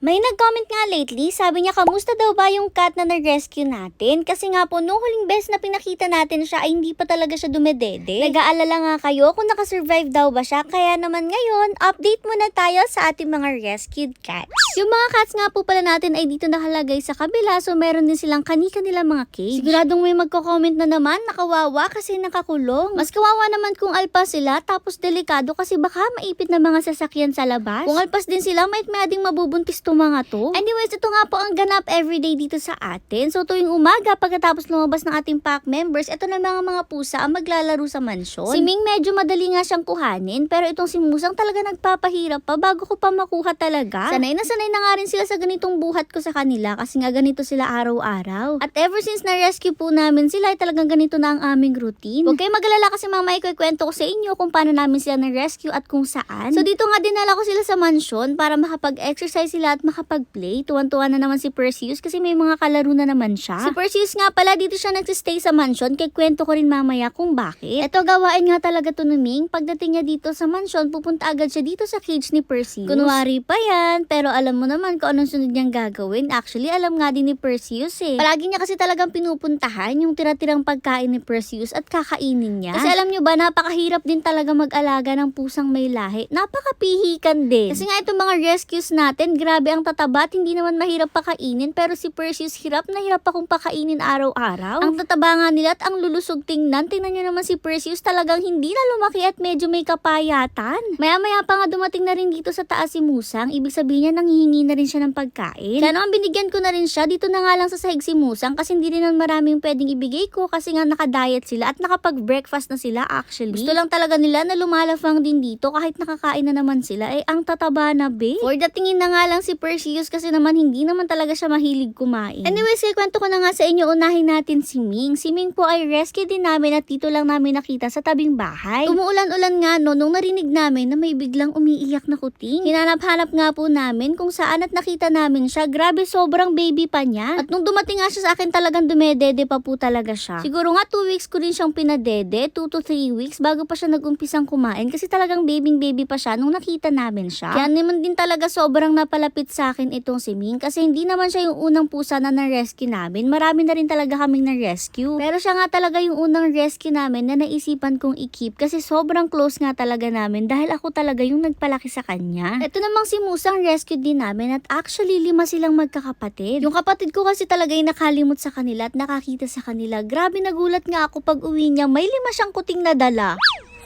May nag-comment nga lately, sabi niya kamusta daw ba yung cat na na-rescue natin? Kasi nga po, nung huling beses na pinakita natin siya ay hindi pa talaga siya dumedede. Nag-aalala nga kayo kung nakasurvive daw ba siya, kaya naman ngayon, update muna tayo sa ating mga rescued cats. Yung mga cats nga po pala natin ay dito nakalagay sa kabila, so meron din silang kani-kanila mga cage. Siguradong may magko-comment na naman, nakawawa kasi nakakulong. Mas kawawa naman kung alpas sila, tapos delikado kasi baka maipit na mga sasakyan sa labas. Kung alpas din sila, may may ading mabubuntis to mga to. Anyways, ito nga po ang ganap everyday dito sa atin. So tuwing umaga, pagkatapos lumabas ng ating pack members, ito na mga mga pusa ang maglalaro sa mansyon. Si Ming medyo madali nga siyang kuhanin, pero itong si Musang talaga nagpapahirap pa bago ko pa makuha talaga. Sanay na sanay na nga rin sila sa ganitong buhat ko sa kanila kasi nga ganito sila araw-araw. At ever since na-rescue po namin sila, ay talagang ganito na ang aming routine. Huwag kayong magalala kasi mama, ikwento ko sa inyo kung paano namin sila na-rescue at kung saan. So dito nga dinala ko sila sa mansyon para makapag-exercise sila at makapag-play. Tuwan-tuwa na naman si Perseus kasi may mga kalaro na naman siya. Si Perseus nga pala dito siya nagsistay sa mansyon kay kwento ko rin mamaya kung bakit. Ito gawain nga talaga to Ming. Pagdating niya dito sa mansyon, pupunta agad siya dito sa cage ni Perseus. Kunwari pa yan, pero alam mo naman kung anong sunod niyang gagawin. Actually, alam nga din ni Perseus eh. Palagi niya kasi talagang pinupuntahan yung tira-tirang pagkain ni Perseus at kakainin niya. Kasi alam niyo ba, napakahirap din talaga mag-alaga ng pusang may lahi. Napakapihikan din. Kasi nga itong mga rescues natin, grabe ang tataba at hindi naman mahirap pakainin. Pero si Perseus, hirap na hirap akong pakainin araw-araw. Ang tataba nga nila at ang lulusog tingnan. Tingnan niyo naman si Perseus, talagang hindi na lumaki at medyo may kapayatan. Maya-maya pa nga dumating na rin dito sa taas si Musang. Ibig sabihin niya, nanghihingi na rin siya ng pagkain. Kaya naman binigyan ko na rin siya. Dito na nga lang sa sahig si Musang kasi hindi rin maraming pwedeng ibigay ko kasi nga nakadiet sila at nakapag-breakfast na sila actually. Gusto lang talaga nila na lumalafang din dito kahit nakakain na naman sila. Eh, ang tataba na be. For datingin na nga lang si Perseus kasi naman hindi naman talaga siya mahilig kumain. Anyways, kwento ko na nga sa inyo, unahin natin si Ming. Si Ming po ay rescue din namin at dito lang namin nakita sa tabing bahay. Umuulan-ulan nga no, nung narinig namin na may biglang umiiyak na kuting. Hinanap-hanap nga po namin kung saan at nakita namin siya. Grabe, sobrang baby pa niya. At nung dumating nga siya sa akin talagang dumedede pa po talaga siya. Siguro nga 2 weeks ko rin siyang pinadede, 2 to 3 weeks bago pa siya nag-umpisang kumain kasi talagang babying baby pa siya nung nakita namin siya. Kaya naman din talaga sobrang napalapit sa akin itong si Ming kasi hindi naman siya yung unang pusa na na-rescue namin. Marami na rin talaga kaming na-rescue. Pero siya nga talaga yung unang rescue namin na naisipan kong i-keep kasi sobrang close nga talaga namin dahil ako talaga yung nagpalaki sa kanya. Ito namang si Musang rescue din namin at actually lima silang magkakapatid. Yung kapatid ko kasi talaga yung nakalimot sa kanila at nakakita sa kanila. Grabe nagulat nga ako pag uwi niya may lima siyang kuting na dala.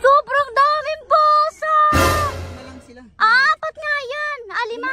Sobrang daming pusa! sila. Apat nga yan! Ah, lima?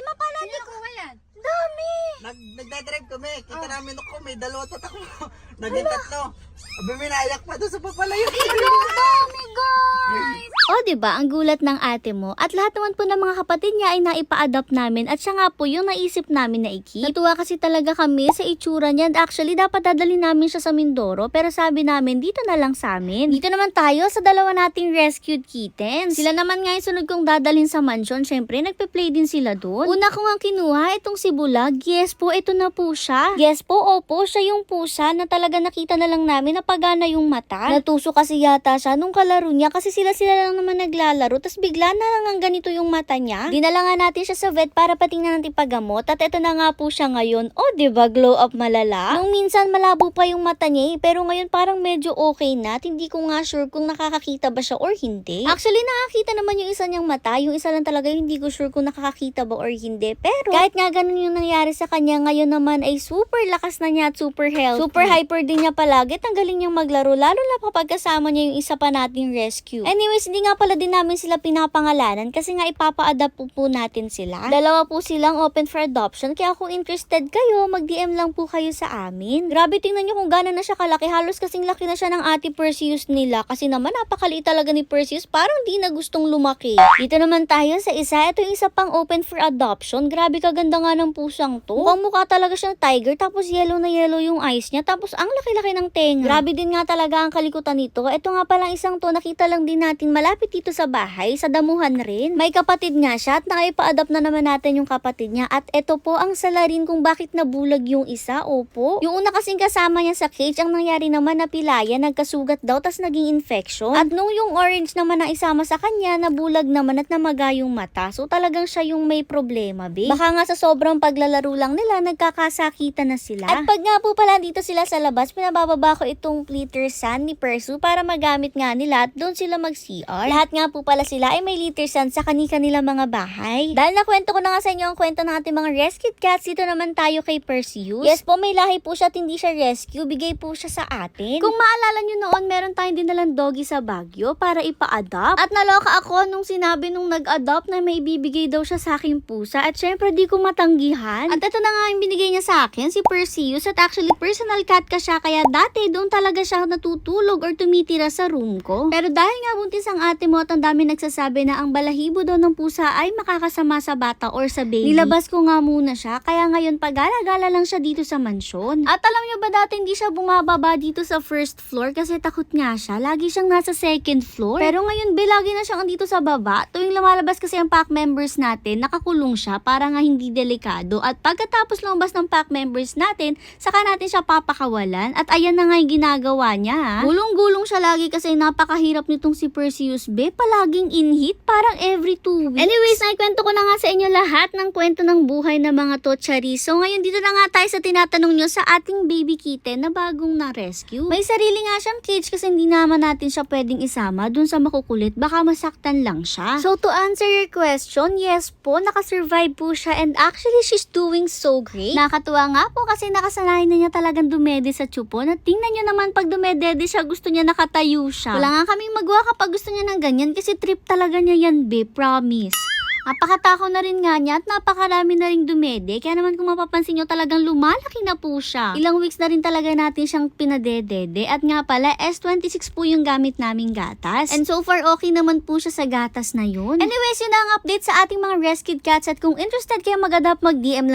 Lima pala, di ko. yan? Dami! Nag, nagdadrive kami. Kita namin ako, may dalawa tatak mo. Naging tatlo. Abi, minayak pa doon sa papalayo. Dami, guys! O, oh, di ba Ang gulat ng ate mo. At lahat naman po ng mga kapatid niya ay naipa-adopt namin. At siya nga po yung naisip namin na i-keep. Natuwa kasi talaga kami sa itsura niya. And Actually, dapat dadalhin namin siya sa Mindoro. Pero sabi namin, dito na lang sa amin. Dito naman tayo sa dalawa nating rescued kittens. Sila naman nga yung sunod kong dadalhin sa mansion. Syempre, nagpe-play din sila doon. Una ko nga kinuha itong si Bulag. Yes po, ito na po siya. Yes po, opo, siya yung pusa na talaga nakita na lang namin na pagana yung mata. Natuso kasi yata siya nung kalaro niya kasi sila-sila lang naman naglalaro. Tapos bigla na lang ang ganito yung mata niya. Dinala nga natin siya sa vet para patingnan natin pagamot. At ito na nga po siya ngayon. O, oh, ba glow up malala? Nung minsan malabo pa yung mata niya eh, pero ngayon parang medyo okay na. At hindi ko nga sure kung nakakakita ba siya or hindi. Actually, nakakita naman yung isa niyang mata. Yung isa lang talaga yung hindi ko sure kung nakakakita ba or hindi. Pero kahit nga ganun yung nangyari sa kanya, ngayon naman ay super lakas na niya at super healthy. Super hyper din niya palagi ang galing niyang maglaro. Lalo na kapag kasama niya yung isa pa nating rescue. Anyways, hindi nga pala din namin sila pinapangalanan kasi nga ipapa-adapt po, po natin sila. Dalawa po silang open for adoption kaya kung interested kayo, mag-DM lang po kayo sa amin. Grabe, tingnan niyo kung gano'n na siya kalaki. Halos kasing laki na siya ng ate Perseus nila kasi naman napakaliit talaga ni Perseus. Parang di na gustong lumaki. Dito naman tayo sa isa. Ito yung isa pang open for adoption. Grabe kaganda nga ng pusang to. Mukhang mukha talaga siya ng tiger tapos yellow na yellow yung eyes niya. Tapos ang laki-laki ng tenga. Grabe din nga talaga ang kalikutan nito. Ito nga palang isang to, nakita lang din natin malapit dito sa bahay, sa damuhan rin. May kapatid nga siya at nakaipa-adapt na naman natin yung kapatid niya. At ito po ang salarin kung bakit nabulag yung isa, opo. Yung una kasing kasama niya sa cage, ang nangyari naman na pilaya, nagkasugat daw, tas naging infection. At nung yung orange naman ang isama sa kanya, nabulag naman at namaga yung mata. So talagang siya yung may problema, be. Baka nga sa sobrang paglalaro lang nila, nagkakasakitan na sila. At pag nga po pala dito sila sa labas, pinabababa ko itong litter sand ni Persu para magamit nga nila at doon sila mag-CR. Lahat nga po pala sila ay may litter sand sa kani-kanila mga bahay. Dahil nakwento ko na nga sa inyo ang kwento ng ating mga rescued cats, dito naman tayo kay Perseus. Yes po, may lahi po siya at hindi siya rescue. Bigay po siya sa atin. Kung maalala nyo noon, meron tayong dinalang doggy sa Baguio para ipa-adopt. At naloka ako nung sinabi nung nag-adopt na may ibibigay daw siya sa aking pusa. At syempre, di ko matanggihan. At ito na nga yung binigay niya sa akin, si Perseus. At actually, personal cat ka siya. Kaya dati, doon talaga siya natutulog or tumitira sa room ko. Pero dahil nga buntis ang ate mo at ang dami nagsasabi na ang balahibo daw ng pusa ay makakasama sa bata or sa baby. Nilabas ko nga muna siya. Kaya ngayon, pag-alagala lang siya dito sa mansyon. At alam niyo ba dati hindi siya bumababa dito sa first floor kasi takot nga siya. Lagi siyang nasa second floor. Pero ngayon, be, lagi na siyang andito sa baba. Tuwing lumalabas kasi ang pack members natin, nakakulong siya para nga hindi delikado. At pagkatapos lumabas ng pack members natin, saka natin siya papakawalan. At ayan na nga yung ginagawa niya. Gulong-gulong siya lagi kasi napakahirap nitong si Perseus, be. Palaging in heat, parang every two weeks. Anyways, naikwento ko na nga sa inyo lahat ng kwento ng buhay ng mga tochari. So ngayon, dito na nga tayo sa tinatanong nyo sa ating baby kitten na bagong na-rescue. May sarili nga siyang cage kasi hindi naman natin siya pwedeng isama dun sa makukulit. Baka masaktan lang siya. So to answer your question, yes po, nakasurvive po siya and actually she's doing so great. Nakatuwa nga po kasi nakasanayan na niya talagang dumede sa chupon at tingnan nyo naman pag dumedede siya, gusto niya nakatayo siya. Wala nga kaming magawa kapag gusto niya ng ganyan kasi trip talaga niya yan, be, promise. Napakatakaw na rin nga niya at napakarami na rin dumede. Kaya naman kung mapapansin nyo talagang lumalaki na po siya. Ilang weeks na rin talaga natin siyang pinadedede. At nga pala, S26 po yung gamit naming gatas. And so far, okay naman po siya sa gatas na yun. Anyways, yun na ang update sa ating mga rescued cats. At kung interested kayo mag-adapt, mag-DM lang